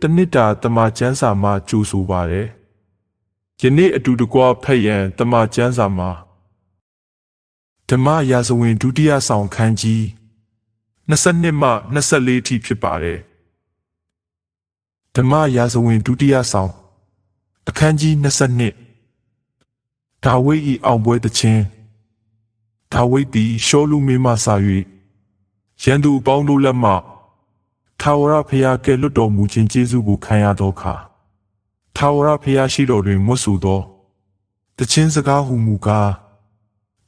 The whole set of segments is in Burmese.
တနစ်တာတမချန်းစာမှာကြိုဆိုပါတယ်ယနေ့အတူတကွဖတ်ရန်တမချန်းစာမှာဓမ္မရာဇဝင်ဒုတိယဆောင်ခန်းကြီး22မှ24ထိဖြစ်ပါတယ်ဓမ္မရာဇဝင်ဒုတိယဆောင်အခန်းကြီး22ဒါဝိဒ်၏အောင်ပွဲတခြင်းဒါဝိဒ်သည်ရှောလူမင်းမှစာ၍ရန်သူအပေါင်းတို့လက်မှ ထာဝရဘုရားကဲ့လွတ်တော်မူခြင်းကျေးဇူးကိုခံရသောအခါထာဝရဘုရားရှိတော်တွင်မွတ်ဆိုသောတခြင်းစကားဟုမူကား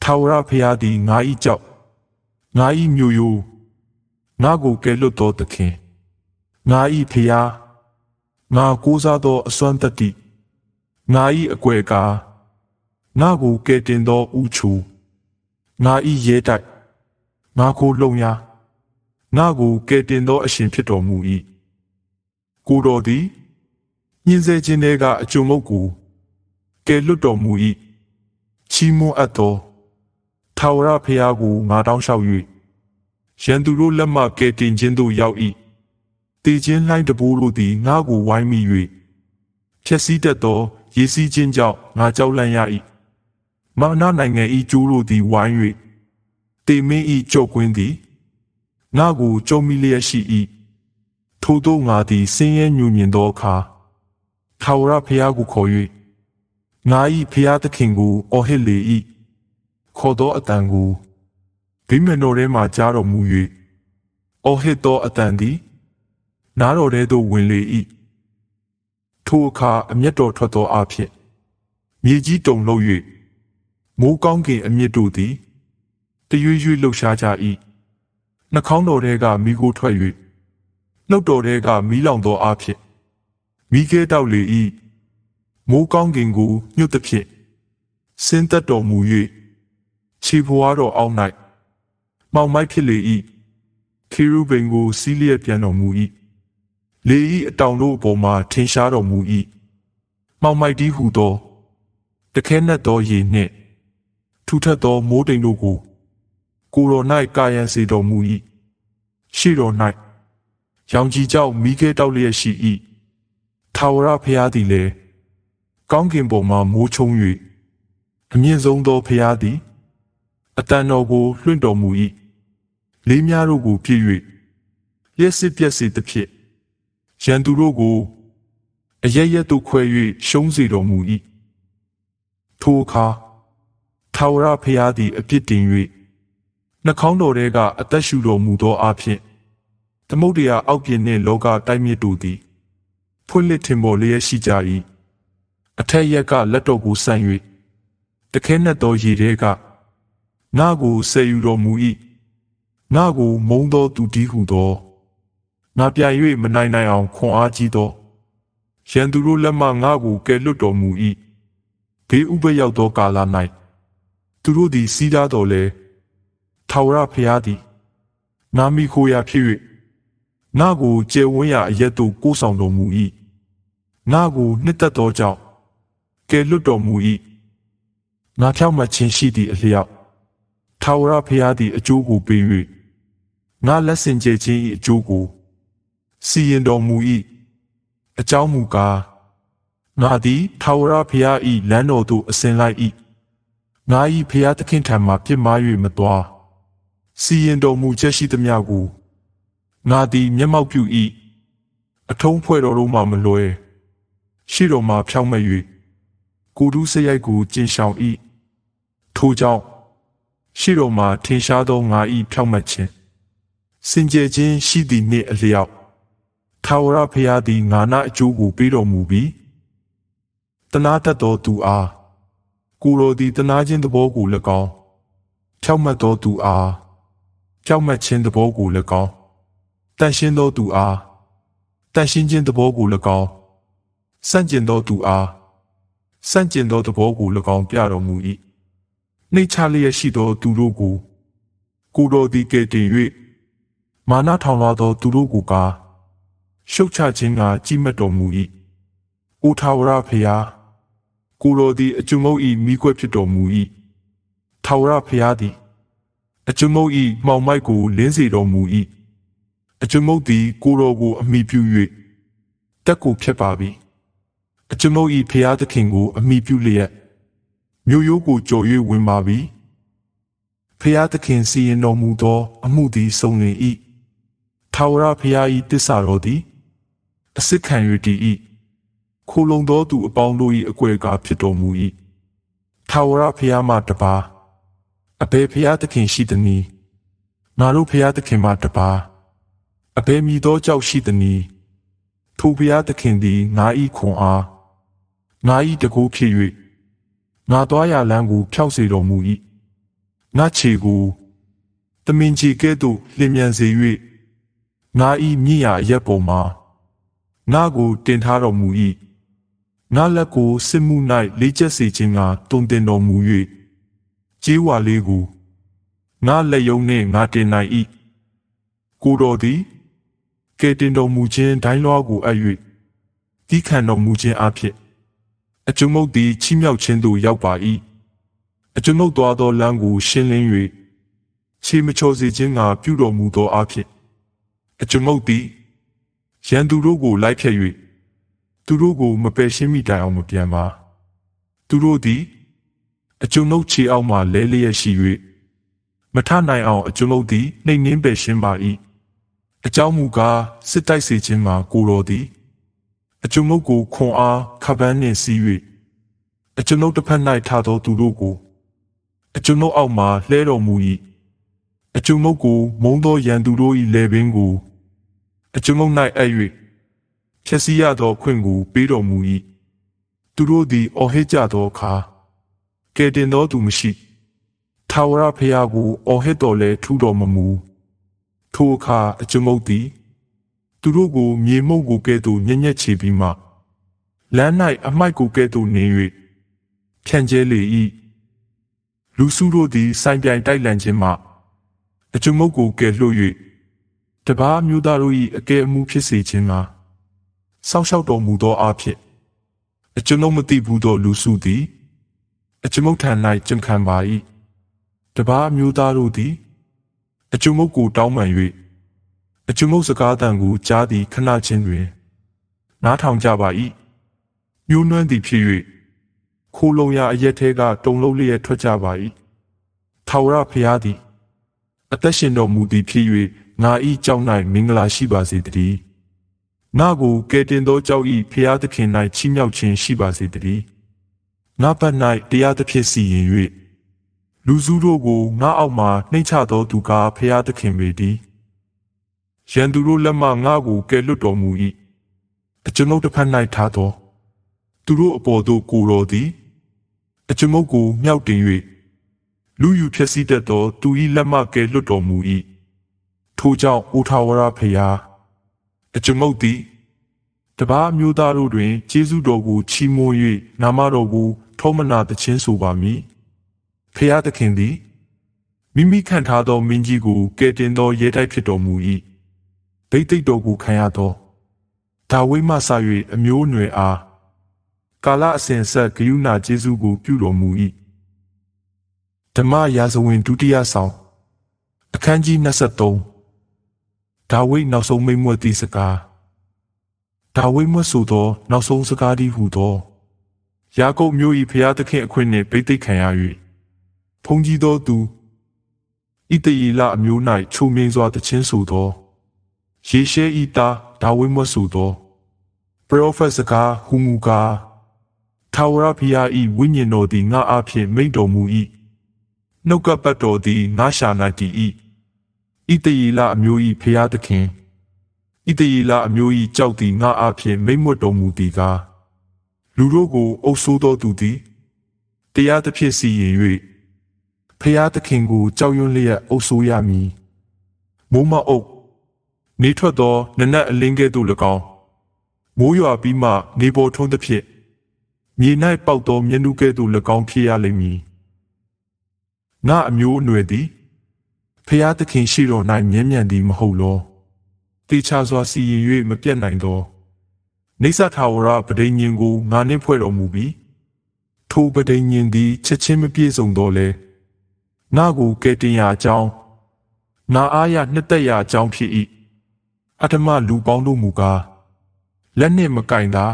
ထာဝရဘုရားသည်ငါ၏ကြောက်ငါ၏မြို့ယိုငါကိုကဲ့လွတ်တော်သခင်ငါ၏ဘုရားငါကိုးစားသောအစွမ်းတတ္တိငါ၏အကွယ်ကားငါကိုကဲ့တင်သောဥချူငါ၏ရဲတိုက်ငါကိုလုံရာ ငါကိုကဲ့တင်သောအရှင်ဖြစ်တော်မူ၏ကိုတော်သည်ညင်စေခြင်းတွေကအကျုံမုတ်ကိုကဲ့လွတ်တော်မူ၏ချီးမွမ်းအပ်သောထာဝရဘုရားကိုငါတောင်းလျှောက်၍ရန်သူတို့လက်မှကဲ့တင်ခြင်းသို့ရောက်၏တည်ခြင်းလှိုင်းတပိုးတို့သည်ငါကိုဝိုင်းမိ၍ဖြက်စီးတတ်သောရေစီးခြင်းကြောင့်ငါကြောက်လန့်ရ၏မာနနိုင်ငံ၏ကျိုးတို့သည်ဝိုင်း၍တေမင်း၏ကြော့ကွင်းသည် ငါကိုကြုံမိလျက်ရှိ၏ထို့သောငါသည်ဆင်းရဲညူညင်သောအခါထာဝရဘုရားကိုခေါ်၍ငါ၏ဘုရားသခင်ကိုအော်ဟစ်လေ၏ခေါ်သောအတန်ကိုဗိမန်တော်ထဲမှကြားတော်မူ၍အော်ဟစ်သောအတန်သည်နားတော်ထဲသို့ဝင်လေ၏ထိုအခါအမျက်တော်ထွက်သောအဖြစ်မြေကြီးတုန်လှုပ်၍မိုးကောင်းကင်အမြင့်တို့သည်တရွေ့ရွေ့လှုပ်ရှားကြ၏ နှာခေါင်းတော်ထဲကမိโกထွက်၍နှုတ်တော်ထဲကမီးလောင်သောအဖြစ်မိခဲတောက်လေ၏မိုးကောင်းကင်ကိုညှို့သဖြင့်ဆင်းသက်တော်မူ၍ခြေဖွားတော်အောက်၌မောင်မိုက်ဖြစ်လေ၏ခေရုဗိမ်ကိုစီးလျက်ပြန်တော်မူ၏လေ၏အတောင်တို့အပေါ်မှာထင်ရှားတော်မူ၏မောင်မိုက်တီးဟုသောတခဲနက်သောရေနှင့်ထူထပ်သောမိုးတိမ်တို့ကို ကိုယ်တော်၌ကာယံစေတော်မူ၏ရှေ့တော်၌ရောင်ကြီးကြောင့်မိခဲတောက်လျက်ရှိ၏ထာဝရဘုရားသည်လည်းကောင်းကင်ဘုံမှမိုးချုံ၍အမြင့်ဆုံးသောဘုရားသည်အတန်တော်ကိုလွှင့်တော်မူ၏လေးများတို့ကိုပြည့်၍လျက်စစ်ပြက်စေသဖြင့်ရန်သူတို့ကိုအရရက်တို့ခွဲ၍ရှုံးစေတော်မူ၏ထိုအခါထာဝရဘုရားသည်အပြစ်တင်၍ နှာခေါင်းတော်ထဲကအသက်ရှူတော်မူသောအဖြစ်သမုဒ္ဒရာအောက်ပြင်နှင့်လောကတိုက်မြစ်တို့သည်ဖွင့်လှစ်ထင်ပေါ်လျက်ရှိကြ၏အထက်ရက်ကလက်တော်ကိုဆန့်၍တခဲနှက်သောရေထဲကငါကိုဆယ်ယူတော်မူ၏ငါကိုမုံသောသူတည်းဟုသောငါပြိုင်၍မနိုင်နိုင်အောင်ခွန်အားကြီးသောရန်သူတို့လက်မှငါကိုကယ်လွတ်တော်မူ၏ဘေးဥပရောက်သောကာလ၌သူတို့သည်စီးသားတော်လဲ ထာဝရဘုရားသည်နာမီခိုရာဖြစ်၍ငါကိုကျေဝန်းရာအရက်သို့ကိုးဆောင်တော်မူ၏ငါကိုနှစ်သက်သောကြောင့်ကယ်လွတ်တော်မူ၏ငါဖြောင့်မတ်ခြင်းရှိသည့်အလျောက်ထာဝရဘုရားသည်အကျိုးကိုပေး၍ငါလက်ဆင်ကြခြင်း၏အကျိုးကိုစီရင်တော်မူ၏အကြောင်းမူကားငါသည်ထာဝရဘုရား၏လမ်းတော်သို့အစဉ်လိုက်၏ငါ၏ဘုရားသခင်ထံမှပြစ်မှား၍မသွား စီရင်တော်မူချက်ရှိသမျှကိုငါသည်မျက်မှောက်ပြု၏အထုံးဖွဲ့တော်တို့မှမလွဲရှိတော်မှဖြောင့်မတ်၍ကိုယ်တူးစရိုက်ကိုကျင်ဆောင်၏ထိုကြောင့်ရှိတော်မှထင်ရှားသောငါ၏ဖြောင့်မတ်ခြင်းစင်ကြယ်ခြင်းရှိသည်နှင့်အလျောက်ထာဝရဘုရားသည်ငါနာအကျိုးကိုပေးတော်မူပြီးတနာတတ်သောသူအားကိုယ်တော်သည်တနာခြင်းသဘောကို၎င်းဖြောင့်မတ်သောသူအား ဖြောင့်မတ်ခြင်းသဘောကို၎င်းတန်ရှင်းသောသူအားတန်ရှင်းခြင်းသဘောကို၎င်းစန့်ကျင်သောသူအားစန့်ကျင်သောသဘောကို၎င်းပြတော်မူ၏နှိတ်ချလျက်ရှိသောသူတို့ကိုကိုယ်တော်သည်ကဲ့တင်၍မာနထောင်လာသောသူတို့ကိုကားရှုတ်ချခြင်းကကြီးမတ်တော်မူ၏။အိုထာဝရဖျားကိုယ်တော်သည်အကျုံမုတ်၏မိခွက်ဖြစ်တော်မူ၏။ထာဝရဖျားသည် အကျုံမုတ်၏မှောင်မိုက်ကိုလင်းစေတော်မူ၏။အကျုံမုတ်သည်ကိုယ်တော်ကိုအမိပြု၍တက်ကိုဖြတ်ပါပြီအကျွန်ုပ်ဤဖျားသခင်ကိုအမိပြုလျက်မြို့ရိုးကိုကြော်၍ဝင်ပါပြီဖျားသခင်စီရင်တော်မူသော အမှုသည်ဆုံးလင်၏ထာဝရဖျားဤတစ္ဆာတော်သည်အစစ်ခံ၍တည်၏ခိုလုံသောသူအပေါင်းတို့၏အကွယ်ကားဖြစ်တော်မူ၏ထာဝရဖျားမှတပါး အဘယ်ဖျားသခင်ရှိသနည်းငါတို့ဖျားသခင်မှတပါးအဘယ်မည်သောကြောက်ရှိသနည်းထိုဖျားသခင်သည်ငါ၏ခွန်အားငါ၏တကူဖြစ်၍ငါသွားရလမ်းကိုဖြောက်စေတော်မူ၏ငါခြေကိုတမင်ကြီးကဲ့သို့လျင်မြန်စေ၍ငါ၏မြင့်ရာအရက်ပေါ်မှာငါကိုတင်ထားတော်မူ၏ငါလက်ကိုစစ်မှု၌လေးချက်စေခြင်းကတုံတင်တော်မူ၍ ကြေးဝါလေးကိုငါလက်ယုံနှင့်ငါတင်နိုင်၏ကိုတော်သည်ကဲတင်တော်မူခြင်းဒိုင်းလွားကိုအပ်၍တီးခံတော်မူခြင်းအဖြစ်အကျုံမုတ်သည်ချီးမြှောက်ခြင်းသို့ရောက်ပါ၏အကျုံမုတ်သွားသောလမ်းကိုရှင်းလင်း၍ခြေမချော်စေခြင်းကပြုတော်မူသောအဖြစ်အကျုံမုတ်သည်ရန်သူတို့ကိုလိုက်ဖြတ်၍သူတို့ကိုမပယ်ရှင်းမိတိုင်အောင်မပြန်ပါသူတို့သည် အကျုံမုတ်ခြေအောက်မှလဲလျက်ရှိ၍မထနိုင်အောင်အကျုံမုတ်သည်နှိမ်နှင်းပယ်ရှင်းပါ၏အကြောင်းမူကားစစ်တိုက်စေခြင်းမှာကိုတော်သည်အကျုံမုတ်ကိုခွန်အားခပန်းနှင့်စီး၍အကျုံမုတ်တစ်ဖက်၌ထားသောသူတို့ကိုအကျုံမုတ်အောက်မှလှဲတော်မူ၏အကျုံမုတ်ကိုမုံသောရန်သူတို့၏လေပင်ကိုအကျုံမုတ်၌အပ်၍ဖြည့်စည်းရသောခွင့်ကိုပေးတော်မူ၏သူတို့သည်အော်ဟစ်ကြသောအခါ ကဲတင်သောသူမရှိထာဝရဖျားကိုအော်ဟစ်တော်လဲထူတော်မမူထိုအခါအကျုံမုတ်သည် သူတို့ကိုမြေမှုန့်ကိုကဲ့သို့ညက်ညက်ချေပြီးမှလမ်း၌အမိုက်ကိုကဲ့သို့နေ၍ဖြန့်ကျဲလေ၏လူစုတို့သည်စိုင်ပြိုင်တိုက်လန့်ခြင်းမှအကျုံမုတ်ကိုကဲ့လွှတ်၍တပားမျိုးသားတို့၏အကဲအမှုဖြစ်စေခြင်းမှာစောင့်ရှောက်တော်မူသောအဖြစ်အကျွန်ုပ်မသိဘူးသောလူစုသည် အကျွန်ုပ်ထံ၌ကြံခံပါ၏တပားမျိုးသားတို့သည်အကျွန်ုပ်ကိုတောင်းပန်၍အကျွန်ုပ်စကားတန်ကိုကြားသည်ခဏချင်းတွင် နားထောင်ကြပါ၏မျိုးနွမ်းသည်ဖြစ်၍ခိုးလုံရာအရက်ထဲကတုံလုံးလျက်ထွက်ကြပါ၏ထာဝရဖျားသည်အသက်ရှင်တော်မူသည်ဖြစ်၍ငါ၏ကြောက်၌မင်္ဂလာရှိပါစေတည်းငါကိုကယ်တင်သောကြောက်၏ဖျားသခင်၌ချီးမြှောက်ခြင်းရှိပါစေတည်း ငါဘက်၌တရားသဖြင့်စီရင်၍လူစုတို့ကိုငါအောက်မှနှိမ့်ချသောသူကားဖျားသခင်ပေသည်ရန်သူတို့လက်မှငါကိုကယ်လွတ်တော်မူ၏အကျွန်ုပ်တစ်ဖက်၌ထားသောသူတို့အပေါ်သို့ကိုတော်သည်အကျွန်ုပ်ကိုမြောက်တင်၍လူယူဖြစ်စီတတ်သောသူ၏လက်မှကယ်လွတ်တော်မူ၏ထိုကြောင့်အိုထာဝရဖျားအကျွန်ုပ်သည်တပားမျိုးသားတို့တွင်ကျေးဇူးတော်ကိုချီးမွမ်း၍နာမတော်ကို ထောမနာသခြင်းဆိုပါမည်ဖျားသခင်သည်မိမိခံထားသောမင်းကြီးကိုကယ်တင်သောရဲတိုက်ဖြစ်တော်မူ၏ဗိသိက်တော်ကိုခံရသောဒါဝိမဆ၍အမျိုးအနွယ်အားကာလအစဉ်ဆက်ဂယုဏကျေးဇူးကိုပြုတော်မူ၏ဓမ္မရာဇဝင်ဒုတိယဆောင်အခန်းကြီး23ဒါဝိနောက်ဆုံးမိန့်မွတ်သည့်စကားဒါဝိမွတ်ဆိုသော နောက်ဆုံးစကားသည်ဟူသော ယာကုပ်မျိုး၏ဖျားသခင်အခွင့်နှင့်ဗိသိက်ခံရ၍ဖုန်ကြီးသောသူဣတယေလအမျိုး၌ချုံမြင့်စွာတခြင်းဆိုသောယေရှဲဤသားဒါဝိမွတ်ဆိုသောပရောဖက်စကားဟူမူကားထာဝရဘုရား၏ဝိညာဉ်တော်သည်ငါအဖြစ်မိန့်တော်မူ၏နှုတ်ကပတ်တော်သည်ငါရှာ၌တည်၏ဣတယေလအမျိုး၏ဖျားသခင်ဣတယေလအမျိုး၏ကြောက်သည်ငါအဖြစ်မိန့်မွတ်တော်မူသည်ကား လူတို့ကိုအုပ်ဆိုးသောသူသည်တရားသဖြင့်စီရင်၍ဖျားသခင်ကိုကြောက်ရွံ့လျက်အုပ်ဆိုးရမည်မိုးမအုပ်နေထွက်သောနနက်အလင်းကဲ့သို့၎င်းမိုးရွာပြီးမှနေပေါ်ထုံးသဖြင့်မြေ၌ပေါက်သောမျက်နှုကဲ့သို့၎င်းဖြစ်ရလိမ့်မည်ငါအမျိုးအနွယ်သည်ဖျားသခင်ရှိတော်၌မြဲမြံသည်မဟုတ်လောတေချာစွာစီရင်၍မပြတ်နိုင်သော နေသထာဝရပဒိညင်ကိုငါနှင့်ဖွဲ့တော်မူပြီးထိုပဒိညင်သည်ချက်ချင်းမပြည့်စုံတော့လေငါကိုကဲတင်ရာအကြောင်းငါအားရနှစ်သက်ရာအကြောင်းဖြစ်၏အထမလူပေါင်းတို့မူကားလက်နှင့်မကင်သာ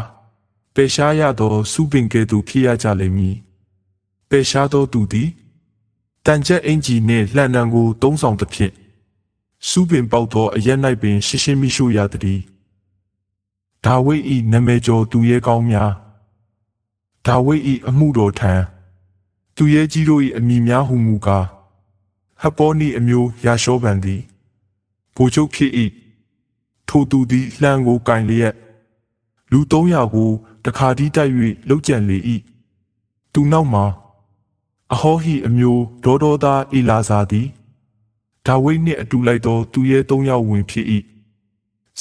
ပယ်ရှားရသောစုပင်ကဲ့သို့ဖြစ်ရကြလိမ့်မည်ပယ်ရှားသောသူသည်တန်ချက်အင်ဂျီနှင့်လှန်တံကို သုံးဆောင်သဖြင့်စုပင်ပေါက်သောအရက်၌ပင်ရှင်းရှင်းမိရှုရသည် ဒါဝိဒ်၏နာမည်ကျော်သူရဲကောင်းများဒါဝိဒ်၏အမှုတော်ထံသူရဲကြီးတို့၏အမိများဟုမူကားဟပ္ပောနိအမျိုးယာရှောဗန်သည်ဗိုလ်ချုပ်ဖြစ်၏ထိုသူသည်လှံကိုကင်လျက်လူ300ကိုတခါတည်းတိုက်၍လှုပ်ကြံလေ၏သူနောက်မှာအဟောဟိအမျိုးဒေါဒေါသားအီလာဇာသည်ဒါဝိဒ်နှင့်အတူလိုက်သောသူရဲ၃ယောက်ဝင်ဖြစ်၏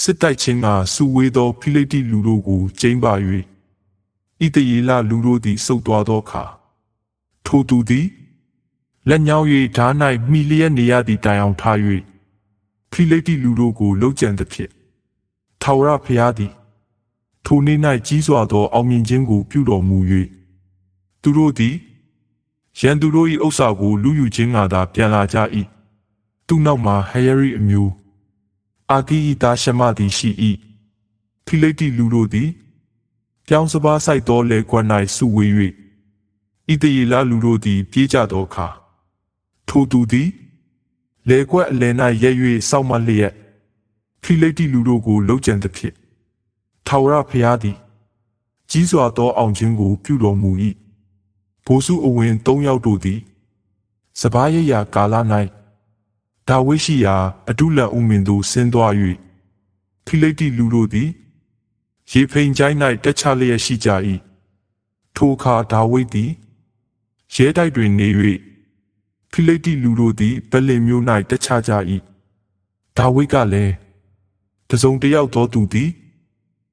စစ်တိုက်ခြင်းကစူဝေးသောဖိလိတိလူတို့ကိုကျိမ့်ပါ၍ဣတယေလလူတို့သည်စုပ်သွားသောအခါထိုသူသည်လက်ညောင်း၍ဓား၌မိလျက်နေရသည့်တိုင်အောင်ထား၍ဖိလိတိလူတို့ကိုလှုပ်ကြံသဖြင့်ထာဝရဘုရားသည်ထိုနေ့၌ကြီးစွာသောအောင်မြင်ခြင်းကိုပြုတော်မူ၍သူတို့သည်ရန်သူတို့၏ဥစ္စာကိုလူယူခြင်းကသာပြန်လာကြ၏သူနောက်မှာဟယရီအမျိုး အာဂီဤသားရှမသည်ရှိ၏ဖိလိတိလူတို့သည်ပြောင်းစပါးဆိုင်သောလေကွက်၌စုဝေး၍ဣတယေလလူတို့သည် ပြေးကြသောအခါထိုသူသည်လေကွက်အလယ်၌ရဲ၍စောက်မလျက်ဖိလိတိလူတို့ကိုလှုပ်ကြံသဖြင့်ထာဝရဘုရားသည် ကြီးစွာသောအောင်ခြင်းကို ပြုတော်မူ၏ဘိုးစုအဝင်၃ယောက်တို့သည်စပားရရာကာလ၌ ဒါဝိရှိရာအတုလဥမင်သို့ဆင်းသွား၍ဖိလိတိလူတို့သည်ရေဖိန်ချိုင်း၌တက်ချလျက်ရှိကြ၏ထိုအခါဒါဝိဒ်သည်ရဲတိုက်တွင်နေ၍ဖိလိတိလူတို့သည်ဗလင်မျိုး၌တက်ချကြ၏ဒါဝိဒ်ကလည်းတစုံတစ်ယောက်သောသူသည်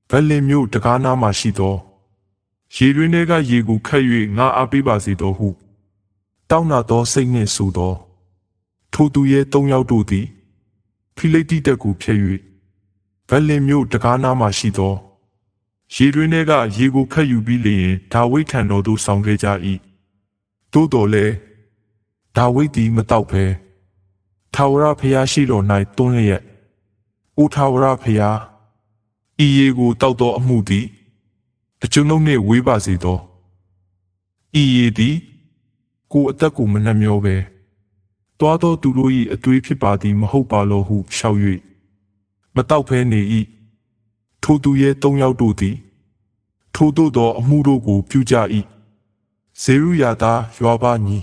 ဗလင်မျိုးတကားနားမှရှိသောရေတွင်ထဲကရေကိုခတ်၍ငါအားပေးပါစေတော်ဟုတောင်းနာသောစိတ်နှင့်ဆိုသော ထိုသူရဲ့သုံးယောက်တို့သည်ဖိလိတိတက်ကိုဖျက်၍ဗလင်မျိုးတကားနားမှရှိသောရေတွင်ထဲကရေကိုခတ်ယူပြီးလျင်ဒါဝိဒ်ထံတော်သို့ဆောင်ခဲ့ကြ၏သို့တော်လည်းဒါဝိဒ်သည်မတော့ဘဲထာဝရဘုရားရှိတော်၌တွန်းလျက်အိုထာဝရဘုရားဤရေကိုတောက်သောအမှုသည်အကျွန်ုပ်နှင့်ဝေးပါစေသောဤရေသည်ကိုယ်အသက်ကိုမနှမျောပဲ တွားသောသူတို့၏အသွေးဖြစ်ပါသည်မဟုတ်ပါလောဟုရှောက်၍မတောက်ဖဲနေ၏ထိုသူရဲ့သုံးယောက်တို့သည်ထိုတို့သောအမှုတို့ကိုပြုကြ၏ဇေရုယာသားယွာဘညီ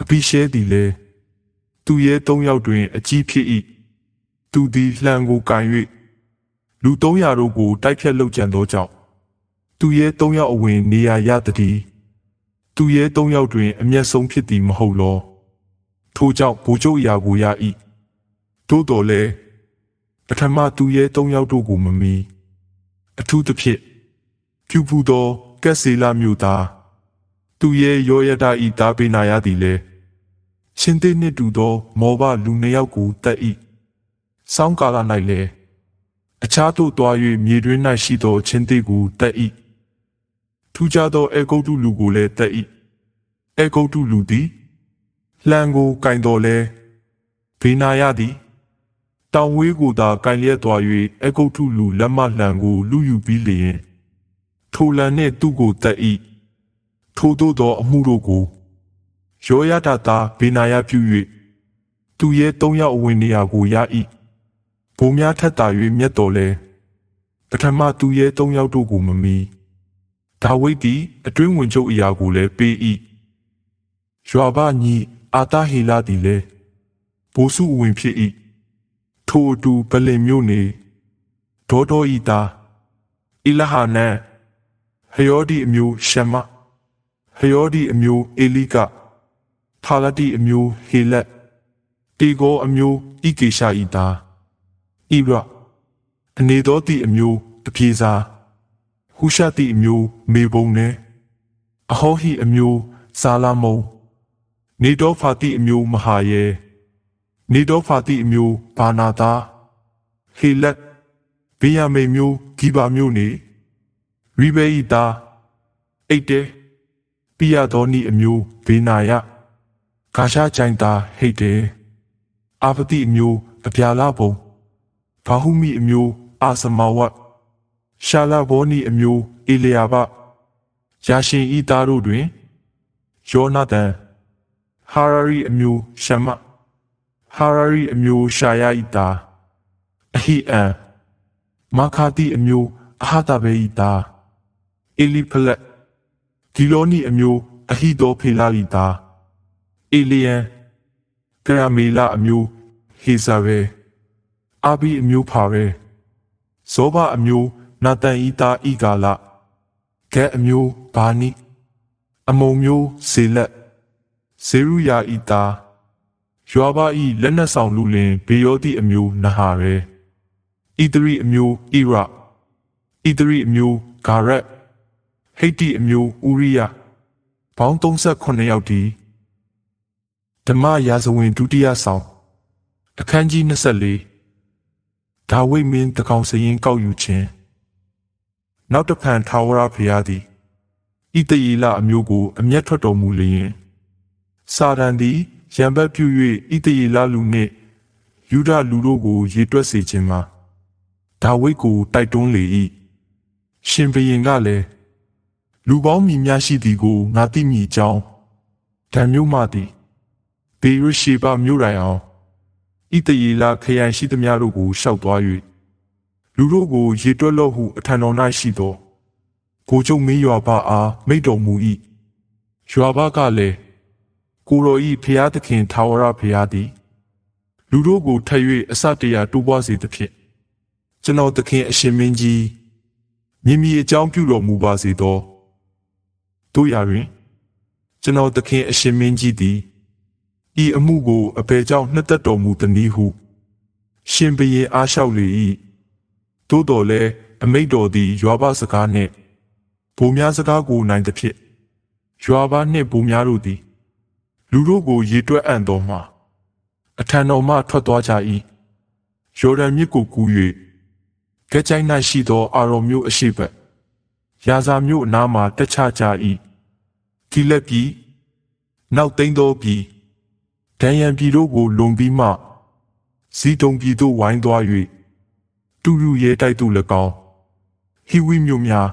အဘိရှဲသည်လည်းသူရဲ့သုံးယောက်တွင် အကြီးဖြစ်၏သူသည်လှံကိုကန်၍လူ300တို့ကိုတိုက်ဖြတ်လုပ်ကြံသောကြောင့်သူရဲ့၃ယောက်အဝင်နေရာရသည်သူရဲ့၃ယောက်တွင် အမျက်ဆုံးဖြစ်သည်မဟုတ်လော ထိုကြောင့်ဗိုလ်ချုပ်ရာကိုရ၏သို့တော်လည်းပထမသူရဲ့၃ယောက်တို့ကိုမမီအထူးသဖြင့်ဖြူဖူသောကက်ဆေလာမြို့သားသူရဲ့ရောရတာဤသားပေးနာရသည်လေရှင်သေးနှင့်တူသော မောဘလူနှစ်ယောက်ကိုတတ်၏စောင်းကာလ၌လည်းအခြားသို့တွား၍မြေတွင်၌ရှိသောချင်းသေးကိုတတ်၏ထူးခြားသောအေဂုတ်တုလူကိုလည်းတတ်၏အေဂုတ်တုလူသည် လှံကိုကင်တော်လဲဘေနာယသည်တောင်ဝေးကိုသာကင်လျက်သွား၍အေဂုတ်တုလူလက်မလှံကိုလူယူပြီးလျင်ထိုလံနှင့်သူ့ကိုတတ်၏ထို့သောသောအမှုတို့ကိုရောရတတာဘေနာယပြု၍သူရဲ့၃ယောက်အဝင်နေရာကိုရ၏ဘုံများထက်တာ၍မြတ်တော်လဲပထမသူရဲ့၃ယောက်တို့ကိုမမီဒါဝိဒ်သည်အတွင်းဝင်ချုပ်အရာကိုလည်းပေး၏ယွာဘညီ အာတာဟေလာသည်လည်းဘိုးစုဝင်ဖြစ်၏ထိုအတူဗလင်မြို့နေဒေါဒေါဤသားအီလဟာနန်ဟယောဒီအမျိုးရှမဟယောဒီအမျိုးအေလိကဖာလတိအမျိုးဟေလက်တေဂောအမျိုးဣကေရှာဤသားဣဘရအနေတော်သည့်အမျိုးတပြေစာဟုရှသည့်အမျိုးမေဘုံနှင့်အဟောဟိအမျိုးဇာလာမုံ နေတော်ဖာတိအမျိုးမဟာယေနေတော်ဖာတိအမျိုးဘာနာသာဟေလက်ဘေယမေမျိုးဂီဘာမျိုးနေရိဘေဤသားအိတ်တဲပိယတော်နီအမျိုးဘေနာယဂါရှာချိုင်သားဟိတ်တဲအာပတိအမျိုးအပြာလာဘုံဘာဟုမိအမျိုးအာစမဝတ်ယရှာလာဘောနီအမျိုးအေလျာဘယာရှင်ဤသားတို့တွင်ယောနာသန် ဟာရာရီအမျိုးရှမဟာရာရီအမျိုးရှာယာဤသားအဟိအန်မာခါတိအမျိုးအဟာတဘေဤသားအေလီဖလက်ဂီလောနီအမျိုးအဟိတောဖေလာဤသားအေလီယန်ကရမေလာအမျိုးဟေဇာဘဲအာဘီအမျိုးဖာရဲဇောဘအမျိုးနာတန်ဤသားဤကာလကဲအမျိုးဘာနိအမုံမျိုးဇေလက် ဇေရုယာဤသားယွာဘဤလက်နက်ဆောင်လူလင်ဘေယောတိအမျိုးနဟာရဲဣသရိအမျိုးဣရဣသရိအမျိုးဂါရက်ဟိတ္တိအမျိုးဥရိယပေါင်း38ယောက်ဒီဓမ္မရာဇဝင်ဒုတိယဆောင်အခန်းကြီး24ဒါဝိဒ်မင်းတကောင်စရင်ကောက်ယူခြင်းနောက်တစ်ဖန်ထာဝရဘုရားသည်ဣတယေလအမျိုးကိုအမျက်ထွက်တော်မူလျင် စာရန်သည်ရံဘက်ပြု၍ဣတယေလလူနှင့်ယူဒလူတို့ကိုရေတွက်စေခြင်းမှာဒါဝိဒ်ကိုတိုက်တွန်းလေ၏ရှင်ဘုရင်ကလည်းလူပေါင်းမည်များရှိသည်ကိုငါသိမိကြောင်းဓမ္မျိုးမှသည်ဘေရရှိပါမြို့တိုင်အောင်ဣတယေလခရိုင်ရှိသမျှတို့ကိုရှောက်သွား၍လူတို့ကိုရေတွက်လို့ဟုအထံတော်၌ရှိသောကိုကျုံမင်းရွာဘအားမိတ်တော်မူ၏ရွာဘကလည်း ကိုတော်ဤဖျားသခင်ထာဝရဖျားသည်လူတို့ကိုထပ်၍အစတရာတိုးပွားစေသဖြင့်ကျွန်တော်သခင်အရှင်မင်းကြီးမြင်မြင်အကြောင်းပြုတော်မူပါစေသောတို့ရတွင်ကျွန်တော်သခင်အရှင်မင်းကြီးသည်ဤအမှုကိုအပေကြောင့်နှစ်သက်တော်မူသည်နည်းဟု ရှင်ဘုရင်အားလျှောက်လေ၏သို့တော်လည်းအမိတ်တော်သည်ရွာဘစကားနှင့်ဗိုလ်များစကားကိုနိုင်သဖြင့်ရွာဘနှင့်ဗိုလ်များတို့သည် လူတို့ကိုရေတွက်အံ့တော်မှအထံတော်မှထွက်သွားကြ၏ယော်ဒန်မြစ်ကိုကူး၍ကဲကြိုင်၌ရှိသော အာရော်မြို့အရှိဘက်ရာဇာမြို့အနားမှတက်ချကြ၏ဂိလက်ပြည်နောက်သိန်းသောပြည်ဒန်ယန်ပြည်တို့ကိုလွန်ပြီးမှဇီတုံပြည်သို့ဝိုင်းသွား၍တူရူရဲတိုက်သို့၎င်းဟီဝိမြို့များ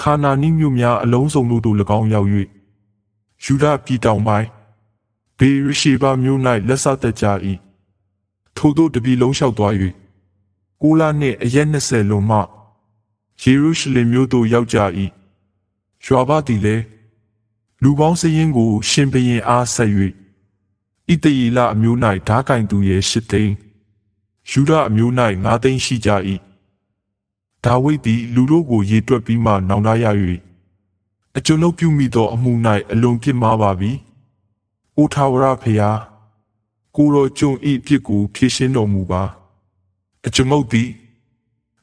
ခါနာနိမြို့များအလုံးစုံတို့သို့၎င်းရောက်၍ ယူဒပြည်တောင်ပိုင်းဘေရရှိဘာမြို့၌လက်ဆသက်ကြ၏ထို့သောတပြည်လုံးလျှောက်သွား၍ကိုလာနှင့်အရက်20လွန်မှယေရုရှလင်မြို့သို့ရောက်ကြ၏ရွာဘသည်လည်းလူပေါင်းစည်းရင်ကို ရှင်ဘရင်အားဆက်၍ဣတယေလအမျိုး၌ဓာကင်သူရဲ့ရှစ်သိန်းယူဒအမျိုး၌ငါးသိန်းရှိကြ၏ဒါဝိဒ်သည်လူတို့ကိုရေတွက်ပြီးမှနောင်တရ၍ အကျွန်ုပ်ပြုမိသောအမှု၌အလွန်ပြစ်မှားပါပြီ။အိုထာဝရဖျားကိုရောကျုံဤပြစ်ကိုဖြေရှင်းတော်မူပါ။အကျွန်ုပ်သည်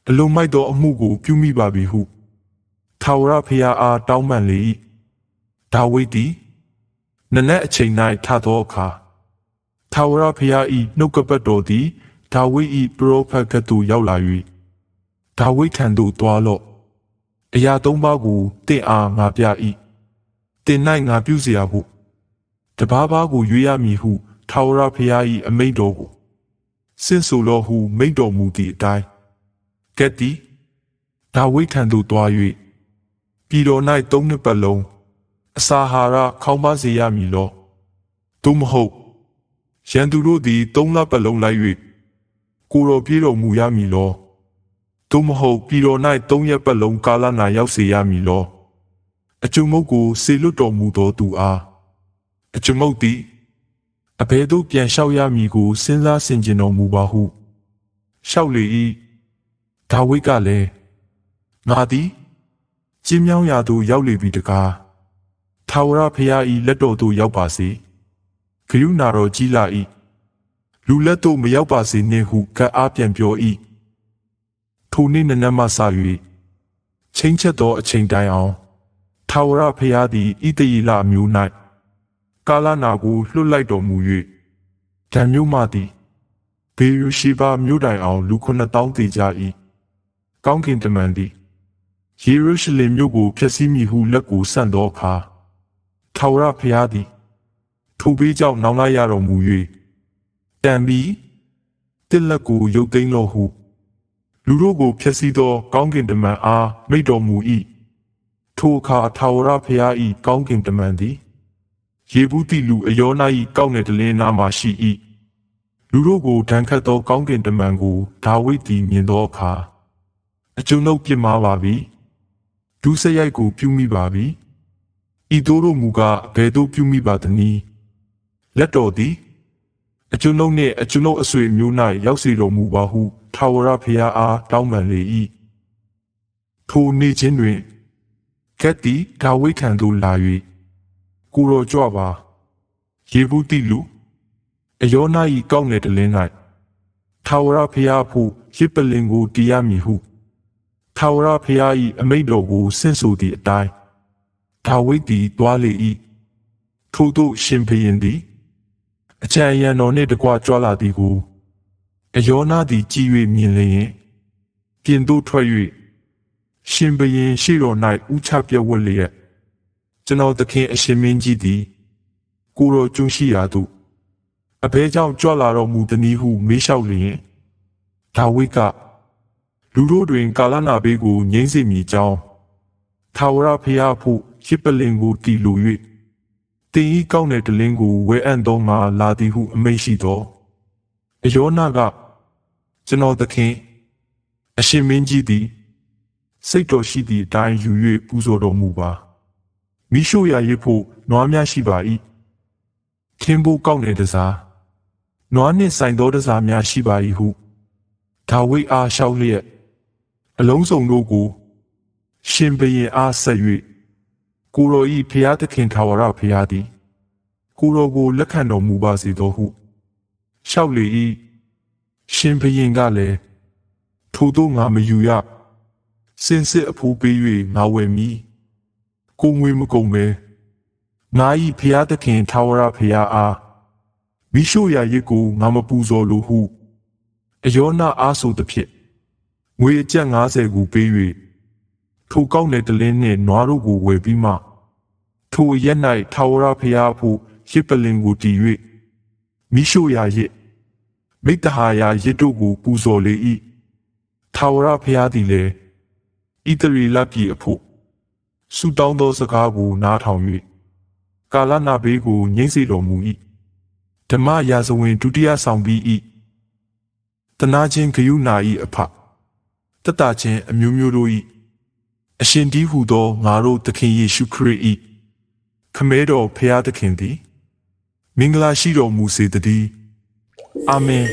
အလွန်မိုက်သောအမှုကိုပြုမိပါပြီဟုထာဝရဖျားအားတောင်းပန်လေ၏။ဒါဝိဒ်သည်နနက်အချိန်၌ထသောအခါထာဝရဘုရား၏နှုတ်ကပတ်တော်သည်ဒါဝိဒ်၏ပရောဖက်ကသို့ရောက်လာ၍ဒါဝိဒ်ထံသို့သွားလော့ အရာသုံးပါးကိုတင့်အားငါပြ၏တင်၌ငါပြုเสียဟုတဘာဘာကိုရွေးရမည်ဟုထာဝရဘုရား၏အမိန့်တော်ကိုစင့်ဆိုလော့ဟုမိန့်တော်မူသည့်အတိုင်းကဲ့သည်ဒါဝိဒ်ထံသို့သွား၍ပြည်တော်၌သုံးနှစ်ပတ်လုံးအစာဟာရခေါင်းပါစေရမည်လောသို့မဟုတ်ရန်သူတို့သည်သုံးလပတ်လုံးလိုက်၍ကိုတော်ပြေတော်မူရမည်လော သို့မဟုတ်ပြည်တော်၌သုံးရက်ပတ်လုံးကာလနာရောက်စေရမည်လောအကျုံမုတ်ကိုစေလွတ်တော်မူသောသူအားအကျုံမုတ်သည်အဘယ်သို့ပြန်လျှောက်ရမည်ကိုစဉ်းစားဆင်ခြင်တော်မူပါဟုလျှောက်လေ၏ဒါဝိဒ်ကလည်းငါသည်ကျင်းမြောင်းရာသို့ရောက်လေပြီတကားထာဝရဘုရား၏လက်တော်သို့ရောက်ပါစေ။ဂယုနာတော်ကြီးလာ၏လူလက်သို့မရောက်ပါစေနှင့်ဟုကပ်အားပြန်ပြော၏ ထိုနေ့နနက်မှစ၍ချင်းချက်သောအချိန်တိုင်အောင်ထာဝရဘုရားသည်ဣတယေလမျိုး၌ကာလနာကိုလွှတ်လိုက်တော်မူ၍ဓံမျိုးမှသည်ဘေရရှိဘာမြို့တိုင်အောင်လူ9000တည်ကြ၏ကောင်းကင်တမန်သည်ယေရုရှလင်မြို့ကိုဖျက်ဆီးမည်ဟုလက်ကိုဆန့်သောအခါထာဝရဘုရားသည်ထိုဘေးကြောင့်နောင်လိုက်ရတော်မူ၍တံပြီးတစ်လက်ကိုရုပ်သိမ်းတော်ဟု လူတို့ကိုဖျက်ဆီးသော ကောင်းကင်တမန်အားမိတ်တော်မူ၏ထိုအခါထာဝရဘုရား၏ကောင်းကင်တမန်သည်ယေဘူးတိလူအယောနာ၏ကောက်နယ်တလင်းနာမှရှိ၏လူတို့ကိုဒဏ်ခတ်သော ကောင်းကင်တမန်ကိုဒါဝိဒ်သည်မြင်သောအခါအကျွန်ုပ်ပြစ်မှားပါပြီဒုစရိုက်ကိုပြုမိပါပြီဤသို့တို့မူကားဘယ်သို့ပြုမိပါသနည်းလက်တော်သည် အကျွန်ုပ်နှင့်အကျွန်ုပ်အဆွေမျိုး၌ရောက်စီတော်မူပါဟုထာဝရဘုရားအားတောင်းပန်လေ၏ထိုနေ့ချင်းတွင်ကက်တီဒါဝိဒ်ခံသို့လာ၍ကိုရောကြွပါယေဘူးတိလူအယောနာ၏ကောက်နယ်တလင်း၌ထာဝရဘုရားဖို့ရစ်ပလင်ကိုတီးရမည်ဟုထာဝရဘုရား၏အမိန့်တော်ကိုဆင့်ဆိုသည့်အတိုင်းဒါဝိဒ်သည်တွားလေ၏ထို့သို့ရှင်ဘုရင်သည် အကြံအရန်တော်နှင့်တကွကြွလာသည်ကိုအယောနာသည်ကြည်၍မြင်လျင်ပြင်သို့ထွက်၍ရှင်ဘရင်ရှိတော်၌ဥချပြက်ဝတ်လျက်ကျွန်တော်သခင်အရှင်မင်းကြီးသည် ကိုယ်တော်ကျွရှိရာသို့အဘဲကြောင့်ကြွလာတော်မူသည်နည်းဟုမေးလျှောက်လျင်ဒါဝိဒ်ကလူတို့တွင် ကာလနာဘေးကိုငြိမ့်စေမည်ကြောင်းထာဝရဘုရားဖို့ရစ်ပလင်ကိုတီလို၍ တင်ဤကောင်းတဲ့တလင်းကိုဝဲအံ့သောငါလာသည်ဟုအမိန့်ရှိသောအယောနာကကျွန်တော်သခင်အရှင်မင်းကြီးသည်စိတ်တော်ရှိသည့်အတိုင်းယူ၍ပူဇော်တော်မူပါမိရှုရာရစ်ဖို့နွားများရှိပါ၏ခင်းဖို့ကောင်းတဲ့တစားနွားနှင့်ဆိုင်သောတစားများရှိပါ၏ဟုဒါဝိဒ်အားလျှောက်လျက်အလုံးစုံတို့ကို ရှင်ဘရင်အားဆက်၍ ကိုရောဤဖျားသခင်ထာဝရဖျားသည်ကိုရောကိုလက်ခံတော်မူပါစေသောဟုလျှောက်လေ၏ရှင်ဘရင်ကလည်းထို့သောငါမယူရစင်စစ်အဖိုးပေး၍ငါဝယ်မည်ကိုငွေမကုန်ပဲငါဤဖျားသခင်ထာဝရဖျားအားမိရှုရာရစ်ကိုငါမပူဇော်လိုဟုအယောနာအားဆိုသည်ဖြင့်ငွေအကျပ်90ကိုပေး၍ ထိုကောက်တဲ့တလင်းနှင့်နွားတို့ကိုဝယ်ပြီးမှထိုရက်၌ထာဝရဘုရားဖို့ရစ်ပလင်ကိုတည်၍မိရှုရာရစ်မိတ္တဟာယာရစ်တို့ကိုပူဇော်လေ၏ထာဝရဘုရားသည်လည်းဣတရီလပြည်အဖို့ဆုတောင်းသောစကားကိုနားထောင်၍ကာလနာဘေးကိုငြိမ့်စေတော်မူ၏ဓမ္မရာဇဝင်ဒုတိယဆောင်ပြီး၏တနာချင်းဂယုနာ၏အဖတတချင်းအမျိုးမျိုးတို့၏ အရှင်ဒီဟုသောငါတို့သခင်ယေရှုခရစ်၏ခမဲတော်ဖျားသခင်သည် မင်္ဂလာရှိတော်မူစေတည်းအာမင်